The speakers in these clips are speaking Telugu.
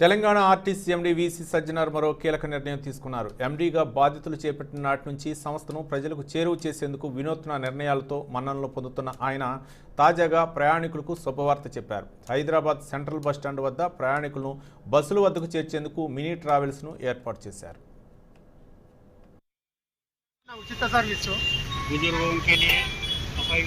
Telangana RTC MD VC Sajjanar మరో కీలక నిర్ణయం తీసుకున్నారు ఎండీగా బాధ్యతలు చేపట్టిన నాటి నుంచి సంస్థను ప్రజలకు చేరువ చేసేందుకు వినూత్న నిర్ణయాలతో మన్ననలు పొందుతున్న ఆయన తాజాగా ప్రయాణికులకు శుభవార్త చెప్పారు హైదరాబాద్ సెంట్రల్ బస్టాండ్ వద్ద ప్రయాణికులను బస్సుల వద్దకు చేర్చేందుకు మినీ ట్రావెల్స్ను ఏర్పాటు చేశారు ఉచిత సర్వీసు बुजुर्गों के लिए अपाहिज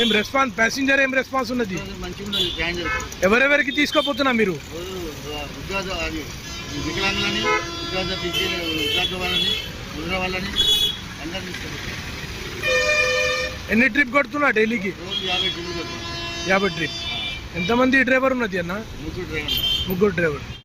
ఏం రెస్పాన్స్ ప్యాసింజర్ ఏం రెస్పాన్స్ ఉన్నది? ఎవరెవరికి తీసుకోపోతున్నా మీరు? ఎన్ని ట్రిప్ కొడుతున్నా డైలీకి యాభై ట్రిప్ ఎంతమంది డ్రైవర్ ఉన్నది అన్న? ముగ్గురు డ్రైవర్